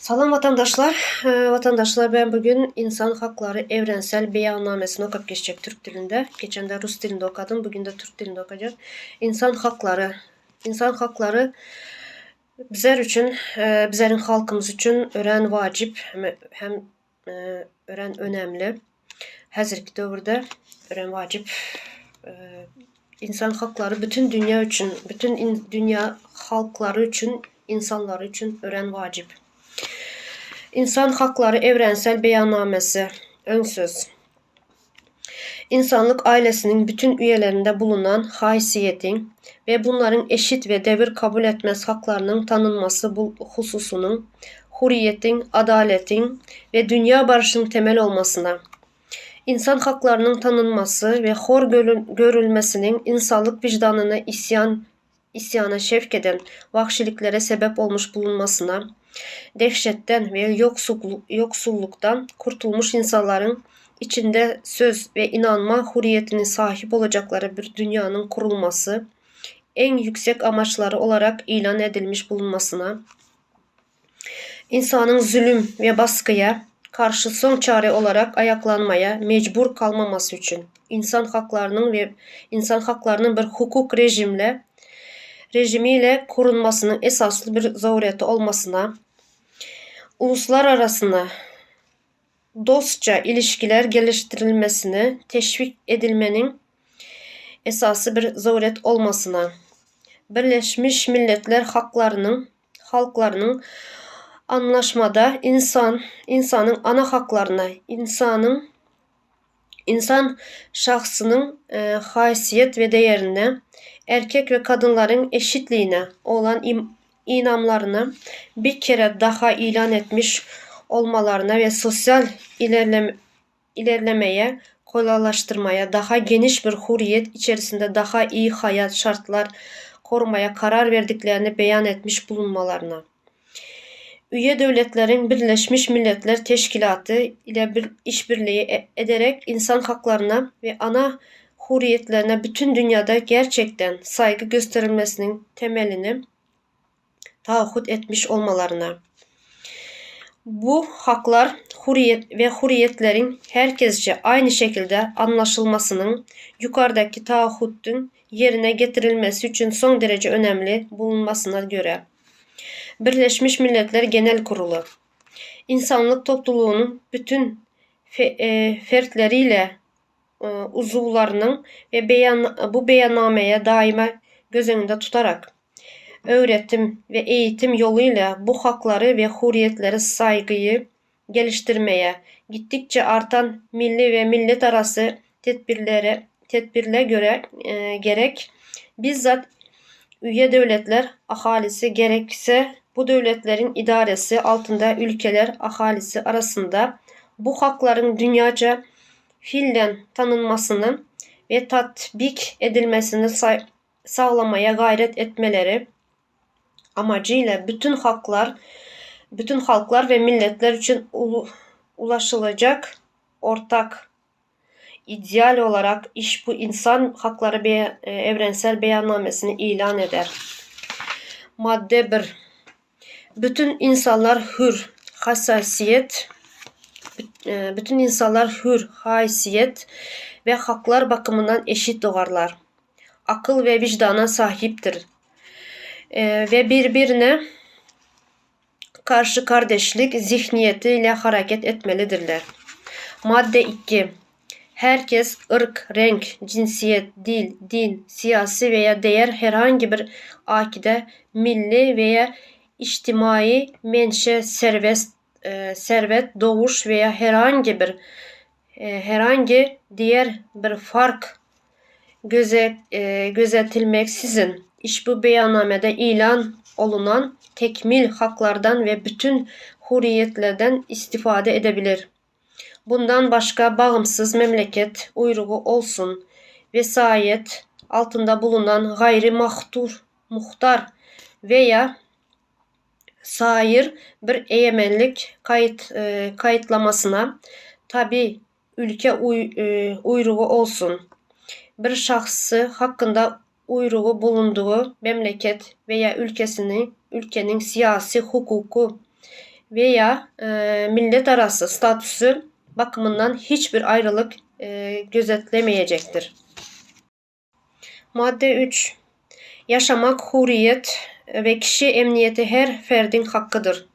Salam vatandaşlar. Ee, vatandaşlar ben bugün İnsan Hakları Evrensel Beyannamesini okup geçecek Türk dilinde. Geçen de Rus dilinde okudum. Bugün de Türk dilinde okuyacağım. İnsan hakları. İnsan hakları bizler üçün, e, bizlerin halkımız üçün öğren vacip hem, e, öğren önemli. Hazırki dövrde öğren vacip. E, insan hakları bütün dünya üçün, bütün dünya halkları üçün, insanları üçün öğren vacip. İnsan Hakları Evrensel Beyannamesi Ön söz. İnsanlık ailesinin bütün üyelerinde bulunan haysiyetin ve bunların eşit ve devir kabul etmez haklarının tanınması bu hususunun huriyetin, adaletin ve dünya barışının temel olmasına, insan haklarının tanınması ve hor görül- görülmesinin insanlık vicdanını isyan isyana şevk eden vahşiliklere sebep olmuş bulunmasına, dehşetten ve yoksulluk, yoksulluktan kurtulmuş insanların içinde söz ve inanma hurriyetine sahip olacakları bir dünyanın kurulması en yüksek amaçları olarak ilan edilmiş bulunmasına, insanın zulüm ve baskıya karşı son çare olarak ayaklanmaya mecbur kalmaması için insan haklarının ve insan haklarının bir hukuk rejimle rejimiyle korunmasının esaslı bir zarureti olmasına, uluslararası dostça ilişkiler geliştirilmesine teşvik edilmenin esası bir zaruret olmasına, Birleşmiş Milletler haklarının halklarının anlaşmada insan insanın ana haklarına, insanın insan şahsının e, haysiyet ve değerine, erkek ve kadınların eşitliğine olan im, bir kere daha ilan etmiş olmalarına ve sosyal ilerleme, ilerlemeye kolaylaştırmaya, daha geniş bir hurriyet içerisinde daha iyi hayat şartlar korumaya karar verdiklerini beyan etmiş bulunmalarına. Üye devletlerin Birleşmiş Milletler Teşkilatı ile bir işbirliği e- ederek insan haklarına ve ana hurriyetlerine bütün dünyada gerçekten saygı gösterilmesinin temelini taahhüt etmiş olmalarına. Bu haklar hurriyet ve hurriyetlerin herkesçe aynı şekilde anlaşılmasının yukarıdaki taahhütün yerine getirilmesi için son derece önemli bulunmasına göre Birleşmiş Milletler Genel Kurulu insanlık topluluğunun bütün fe, e, fertleriyle uzuvlarının ve beyan, bu beyannameye daima göz önünde tutarak öğretim ve eğitim yoluyla bu hakları ve hurriyetlere saygıyı geliştirmeye gittikçe artan milli ve millet arası tedbirlere tedbirle göre e, gerek bizzat üye devletler ahalisi gerekse bu devletlerin idaresi altında ülkeler ahalisi arasında bu hakların dünyaca fiilen tanınmasını ve tatbik edilmesini sa- sağlamaya gayret etmeleri amacıyla bütün haklar, bütün halklar ve milletler için ulaşılacak ortak ideal olarak iş bu insan hakları be- e, evrensel beyannamesini ilan eder. Madde 1. Bütün insanlar hür, hassasiyet, bütün insanlar hür, haysiyet ve haklar bakımından eşit doğarlar. Akıl ve vicdana sahiptir e, ve birbirine karşı kardeşlik zihniyetiyle hareket etmelidirler. Madde 2. Herkes ırk, renk, cinsiyet, dil, din, siyasi veya değer herhangi bir akide, milli veya içtimai menşe, servet, e, servet, doğuş veya herhangi bir e, herhangi diğer bir fark göze, e, gözetilmeksizin iş bu beyannamede ilan olunan tekmil haklardan ve bütün hurriyetlerden istifade edebilir. Bundan başka bağımsız memleket uyruğu olsun vesayet altında bulunan gayri mahtur, muhtar veya sair bir egemenlik kayıt e, kayıtlamasına tabi ülke uy, e, uyruğu olsun. Bir şahsı hakkında uyruğu bulunduğu memleket veya ülkesini ülkenin siyasi hukuku veya e, millet arası statüsü bakımından hiçbir ayrılık e, gözetlemeyecektir. Madde 3. Yaşamak hurriyet ve kişi emniyeti her ferdin hakkıdır.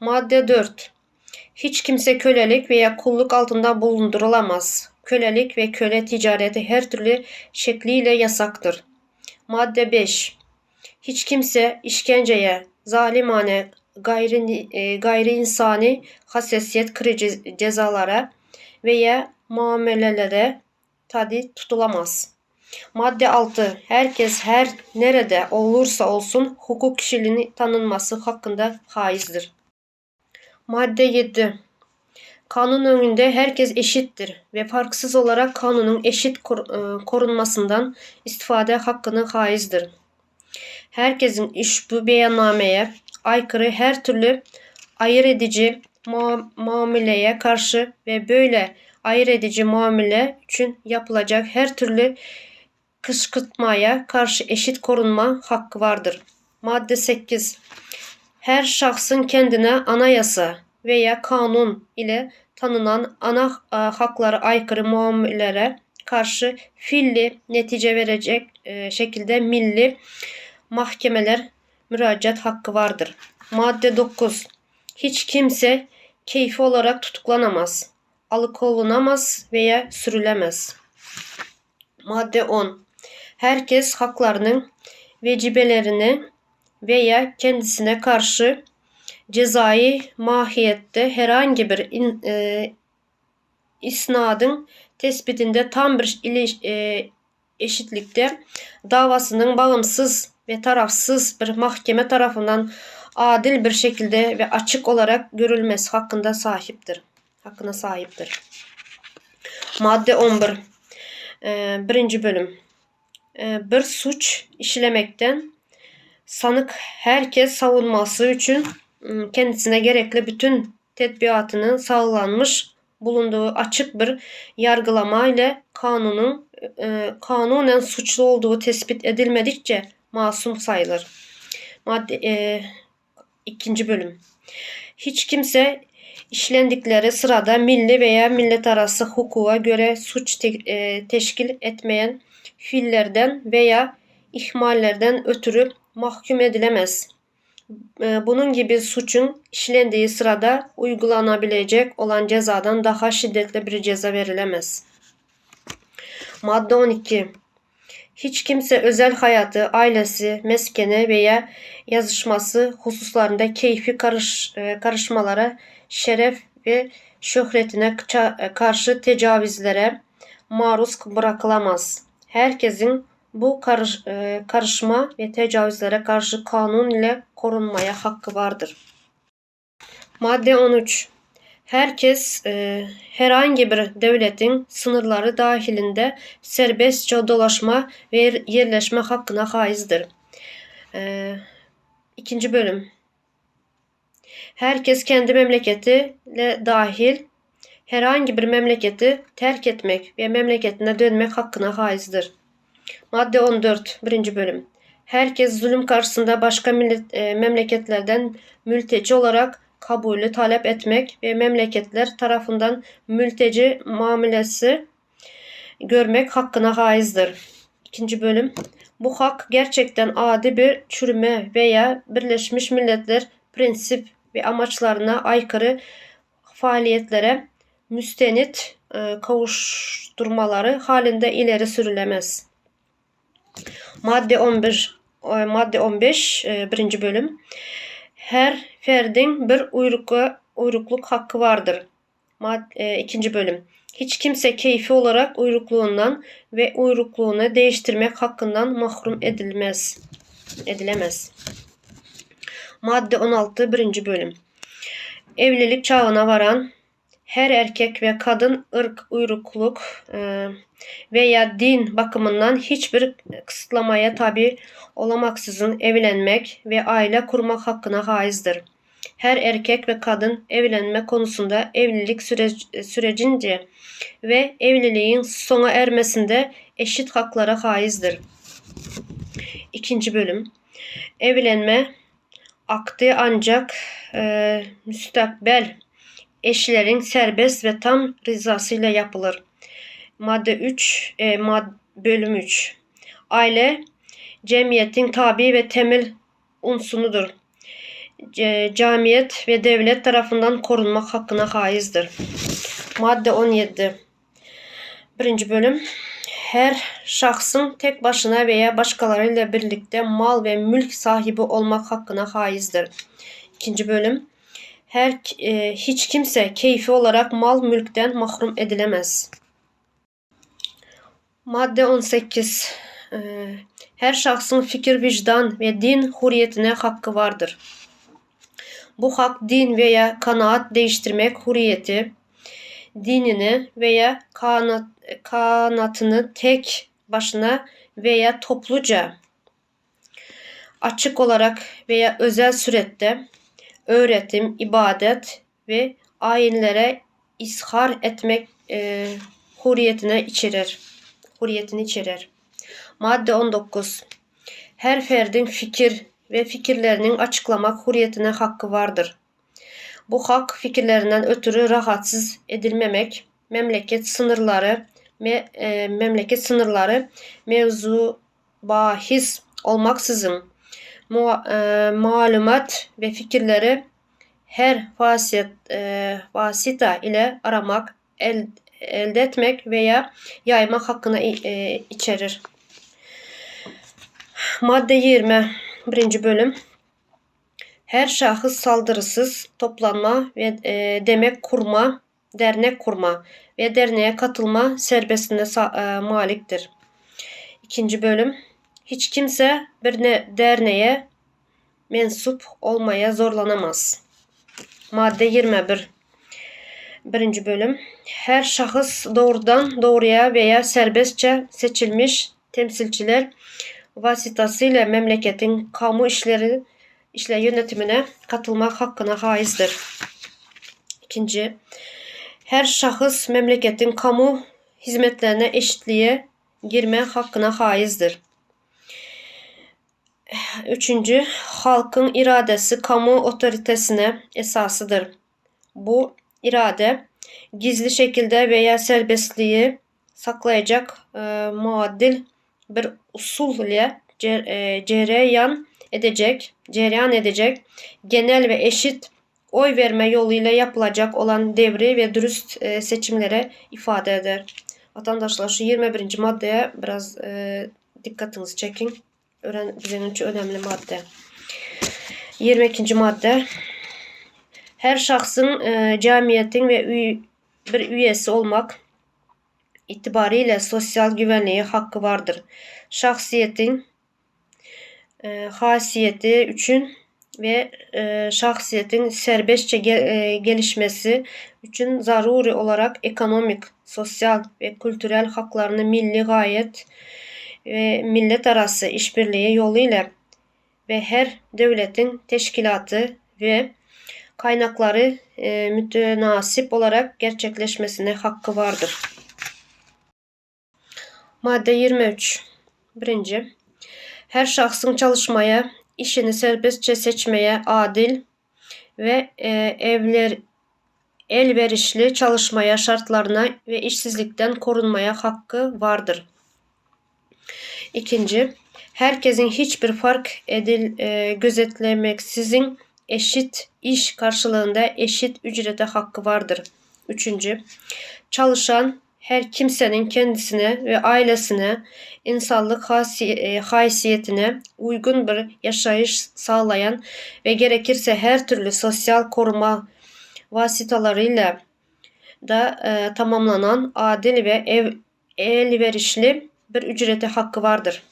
Madde 4. Hiç kimse kölelik veya kulluk altında bulundurulamaz. Kölelik ve köle ticareti her türlü şekliyle yasaktır. Madde 5. Hiç kimse işkenceye, zalimane, gayri, e, gayri insani hassasiyet kırıcı cezalara veya muamelelere tabi tutulamaz. Madde 6. Herkes her nerede olursa olsun hukuk kişiliğini tanınması hakkında haizdir. Madde 7. Kanun önünde herkes eşittir ve farksız olarak kanunun eşit e, korunmasından istifade hakkını haizdir. Herkesin iş bu beyannameye aykırı her türlü ayır edici mua- muameleye karşı ve böyle ayır edici muamele için yapılacak her türlü kışkırtmaya karşı eşit korunma hakkı vardır. Madde 8. Her şahsın kendine anayasa veya kanun ile tanınan ana e, haklara aykırı muamelelere karşı fiilli netice verecek e, şekilde milli mahkemeler müracaat hakkı vardır. Madde 9. Hiç kimse keyfi olarak tutuklanamaz, alıkolunamaz veya sürülemez. Madde 10. Herkes haklarının vecibelerini veya kendisine karşı cezai mahiyette herhangi bir in, e, isnadın tespitinde tam bir ili, e, eşitlikte davasının bağımsız ve tarafsız bir mahkeme tarafından adil bir şekilde ve açık olarak görülmesi hakkında sahiptir. Hakkına sahiptir. Madde 11. Ee, birinci bölüm. Ee, bir suç işlemekten sanık herkes savunması için ım, kendisine gerekli bütün tedbiratının sağlanmış bulunduğu açık bir yargılama ile kanunun e, kanunen suçlu olduğu tespit edilmedikçe masum sayılır. Madde e, ikinci bölüm. Hiç kimse işlendikleri sırada milli veya millet arası hukuka göre suç te- e, teşkil etmeyen fiillerden veya ihmallerden ötürü mahkum edilemez. E, Bunun gibi suçun işlendiği sırada uygulanabilecek olan cezadan daha şiddetli bir ceza verilemez. Madde 12. Hiç kimse özel hayatı, ailesi, meskeni veya yazışması hususlarında keyfi karış, e, karışmalara, şeref ve şöhretine ça- karşı tecavüzlere maruz bırakılamaz. Herkesin bu karış, e, karışma ve tecavüzlere karşı kanun ile korunmaya hakkı vardır. Madde 13. Herkes e, herhangi bir devletin sınırları dahilinde serbestçe dolaşma ve yerleşme hakkına haizdir. E, ikinci bölüm. Herkes kendi memleketiyle dahil herhangi bir memleketi terk etmek ve memleketine dönmek hakkına haizdir. Madde 14. Birinci bölüm. Herkes zulüm karşısında başka millet, e, memleketlerden mülteci olarak kabulü talep etmek ve memleketler tarafından mülteci muamelesi görmek hakkına haizdir. İkinci bölüm. Bu hak gerçekten adi bir çürüme veya Birleşmiş Milletler prensip ve amaçlarına aykırı faaliyetlere müstenit e, kavuşturmaları halinde ileri sürülemez. Madde 11 e, madde 15 e, birinci bölüm. Her ferdin bir uyruklu, uyrukluk hakkı vardır. Mad, e, bölüm. Hiç kimse keyfi olarak uyrukluğundan ve uyrukluğunu değiştirmek hakkından mahrum edilmez. Edilemez. Madde 16 birinci bölüm. Evlilik çağına varan her erkek ve kadın ırk, uyrukluk e, veya din bakımından hiçbir kısıtlamaya tabi olamaksızın evlenmek ve aile kurmak hakkına haizdir. Her erkek ve kadın evlenme konusunda evlilik süre- sürecince ve evliliğin sona ermesinde eşit haklara haizdir. İkinci bölüm. Evlenme akdi ancak e, müstakbel eşlerin serbest ve tam rızasıyla yapılır. Madde 3, e, mad bölüm 3. Aile cemiyetin tabi ve temel unsunudur. C- camiyet ve devlet tarafından korunmak hakkına haizdir. Madde 17. Birinci bölüm. Her şahsın tek başına veya başkalarıyla birlikte mal ve mülk sahibi olmak hakkına haizdir. İkinci bölüm. Her e, hiç kimse keyfi olarak mal mülkten mahrum edilemez. Madde 18. E, her şahsın fikir, vicdan ve din hürriyetine hakkı vardır. Bu hak din veya kanaat değiştirmek hürriyeti, dinini veya kanat, kanatını tek başına veya topluca açık olarak veya özel surette öğretim, ibadet ve ayinlere ishar etmek e, hürriyetine içerir. Hürriyetini içerir. Madde 19. Her ferdin fikir ve fikirlerinin açıklamak hürriyetine hakkı vardır. Bu hak fikirlerinden ötürü rahatsız edilmemek, memleket sınırları me, e, memleket sınırları mevzu bahis olmaksızın mu, e, malumat ve fikirleri her vasiyet, e, vasita ile aramak, el, elde etmek veya yaymak hakkına e, içerir. Madde 20. Birinci bölüm. Her şahıs saldırısız toplanma ve e, demek kurma, dernek kurma ve derneğe katılma serbestliğine sa- e, maliktir. İkinci bölüm. Hiç kimse bir ne- derneğe mensup olmaya zorlanamaz. Madde 21. Birinci bölüm. Her şahıs doğrudan doğruya veya serbestçe seçilmiş temsilciler vasıtasıyla memleketin kamu işleri işle yönetimine katılmak hakkına haizdir. İkinci, her şahıs memleketin kamu hizmetlerine eşitliğe girme hakkına haizdir. Üçüncü, halkın iradesi kamu otoritesine esasıdır. Bu irade gizli şekilde veya serbestliği saklayacak e, muadil bir usul ile cer, cereyan edecek, cereyan edecek genel ve eşit oy verme yoluyla yapılacak olan devri ve dürüst e, seçimlere ifade eder. Vatandaşlar şu 21. maddeye biraz e, dikkatinizi çekin. Öğren, bizim için önemli madde. 22. madde. Her şahsın e, camiyetin ve üy, bir üyesi olmak itibariyle sosyal güvenliğe hakkı vardır. Şahsiyetin e, hasiyeti için ve e, şahsiyetin serbestçe gel, e, gelişmesi için zaruri olarak ekonomik, sosyal ve kültürel haklarını milli gayet ve millet arası işbirliği yoluyla ve her devletin teşkilatı ve kaynakları e, mütenasip olarak gerçekleşmesine hakkı vardır. Madde 23. Birinci. Her şahsın çalışmaya, işini serbestçe seçmeye adil ve e, evler elverişli çalışmaya şartlarına ve işsizlikten korunmaya hakkı vardır. İkinci, herkesin hiçbir fark edil e, gözetlemeksizin eşit iş karşılığında eşit ücrete hakkı vardır. Üçüncü, çalışan her kimsenin kendisine ve ailesine insanlık hasi- haysiyetine uygun bir yaşayış sağlayan ve gerekirse her türlü sosyal koruma vasıtalarıyla da e, tamamlanan adil ve ev, elverişli bir ücrete hakkı vardır.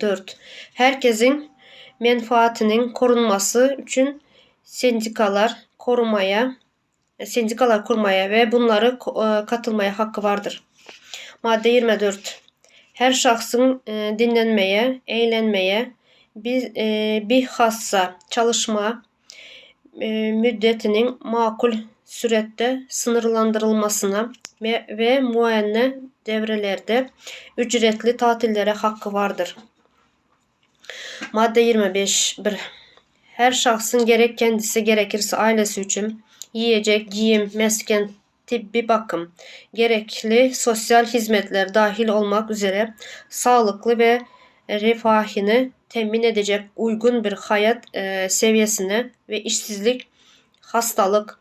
4. Herkesin menfaatinin korunması için sendikalar korumaya sendikalar kurmaya ve bunları e, katılmaya hakkı vardır. Madde 24. Her şahsın e, dinlenmeye, eğlenmeye, bir, e, bir hassa çalışma müddetinin makul sürette sınırlandırılmasına ve, ve muayene devrelerde ücretli tatillere hakkı vardır. Madde 25. 1. her şahsın gerek kendisi gerekirse ailesi için yiyecek, giyim, mesken, tıbbi bakım, gerekli sosyal hizmetler dahil olmak üzere sağlıklı ve refahını temin edecek uygun bir hayat e, seviyesine ve işsizlik, hastalık,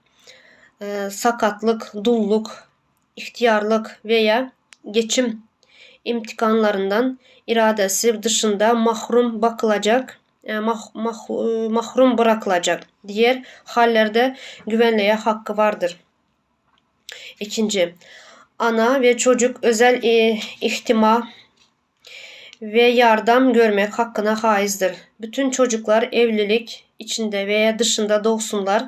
e, sakatlık, dulluk, ihtiyarlık veya geçim imtikanlarından iradesi dışında mahrum bakılacak, mah, mah, e, mahrum bırakılacak. Diğer hallerde güvenliğe hakkı vardır. İkinci, ana ve çocuk özel e, ihtima ve yardım görmek hakkına haizdir. Bütün çocuklar evlilik içinde veya dışında doğsunlar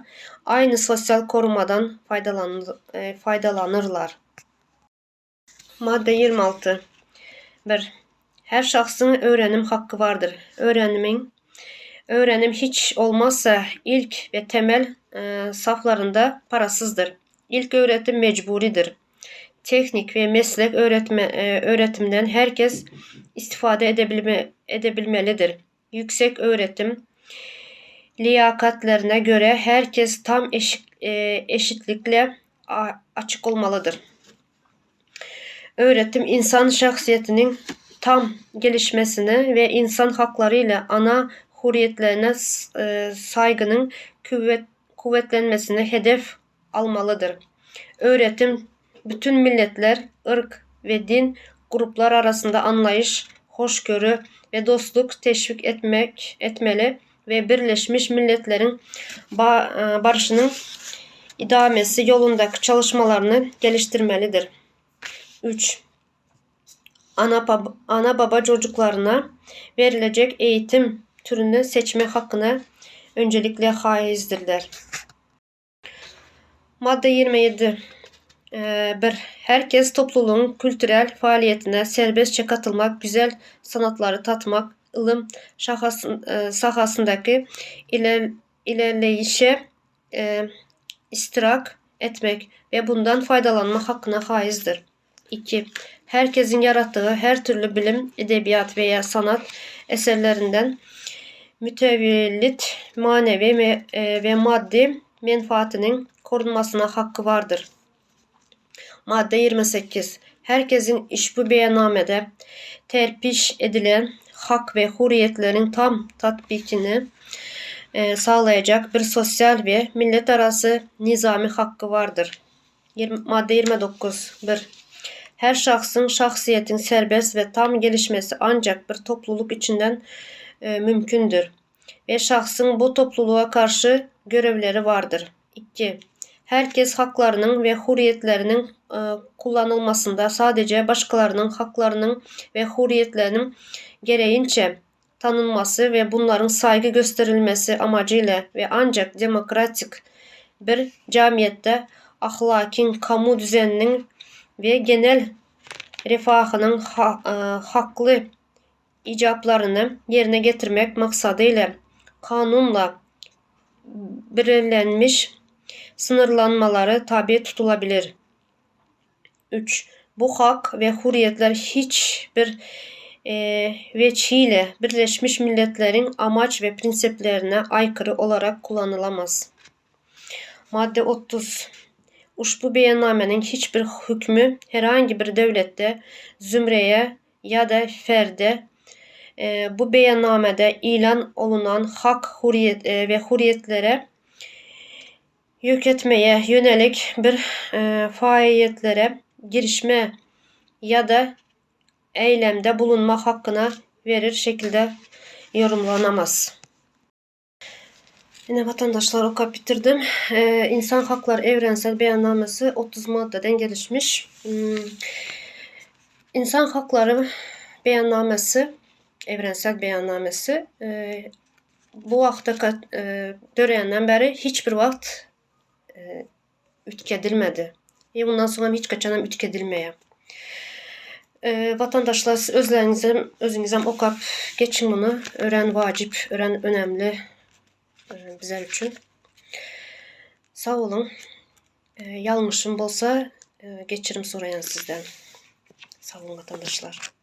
aynı sosyal korumadan faydalanır, e, faydalanırlar. Madde 26. 1. Her şahsın öğrenim hakkı vardır. Öğrenimin öğrenim hiç olmazsa ilk ve temel e, saflarında parasızdır. İlk öğretim mecburidir. Teknik ve meslek öğretme, e, öğretimden herkes istifade edebilme, edebilmelidir. Yüksek öğretim liyakatlerine göre herkes tam eşit, e, eşitlikle açık olmalıdır. Öğretim insan şahsiyetinin tam gelişmesini ve insan haklarıyla ana hürriyetlerine e, saygının kuvvet, kuvvetlenmesini hedef almalıdır. Öğretim bütün milletler, ırk ve din gruplar arasında anlayış, hoşgörü ve dostluk teşvik etmek etmeli ve Birleşmiş Milletler'in e, barışının idamesi yolundaki çalışmalarını geliştirmelidir. 3. Ana ana baba çocuklarına verilecek eğitim türünü seçme hakkına öncelikle haizdirler. Madde 27. Ee, bir, herkes topluluğun kültürel faaliyetine serbestçe katılmak, güzel sanatları tatmak, ılım e, sahasındaki iler, ilerleyişe e, istirak etmek ve bundan faydalanma hakkına haizdir. 2. Herkesin yarattığı her türlü bilim, edebiyat veya sanat eserlerinden mütevellit manevi e, ve maddi menfaatinin korunmasına hakkı vardır. Madde 28. Herkesin iş bu beyannamede terpiş edilen hak ve hürriyetlerin tam tatbikini e, sağlayacak bir sosyal ve millet arası nizami hakkı vardır. 20, madde 29. 1. Her şahsın şahsiyetin serbest ve tam gelişmesi ancak bir topluluk içinden e, mümkündür ve şahsın bu topluluğa karşı görevleri vardır. 2. Herkes haklarının ve hürriyetlerinin e, kullanılmasında sadece başkalarının haklarının ve hürriyetlerinin gereğince tanınması ve bunların saygı gösterilmesi amacıyla ve ancak demokratik bir camiyette ahlakin, kamu düzeninin ve genel refahının ha, e, haklı icaplarını yerine getirmek maksadıyla kanunla belirlenmiş sınırlanmaları tabi tutulabilir. 3. Bu hak ve hürriyetler hiçbir e, veçhiyle Birleşmiş Milletler'in amaç ve prensiplerine aykırı olarak kullanılamaz. Madde 30. Uşbu beyannamenin hiçbir hükmü herhangi bir devlette, zümreye ya da ferde e, bu beyannamede ilan olunan hak hurriyet, e, ve hürriyetlere yük etmeye yönelik bir e, faaliyetlere girişme ya da eylemde bulunma hakkına verir şekilde yorumlanamaz. Yine vatandaşlar okuyup bitirdim. Ee, İnsan Hakları Evrensel Beyannamesi 30 maddeden gelişmiş. Hmm. İnsan Hakları Beyannamesi, Evrensel Beyannamesi e, bu vaxta e, dörəyəndən bəri heç bir vaxt e, ütkedilmedi. Ve bundan sonra hiç kaçanam ütkedilmeye. E, vatandaşlar özlerinizden, özünüzden okuyup geçin bunu. Öğren vacip, öğren önemli e, bizler için. Sağ olun. E, yanlışım olsa e, geçirim sorayan sizden. Sağ olun vatandaşlar.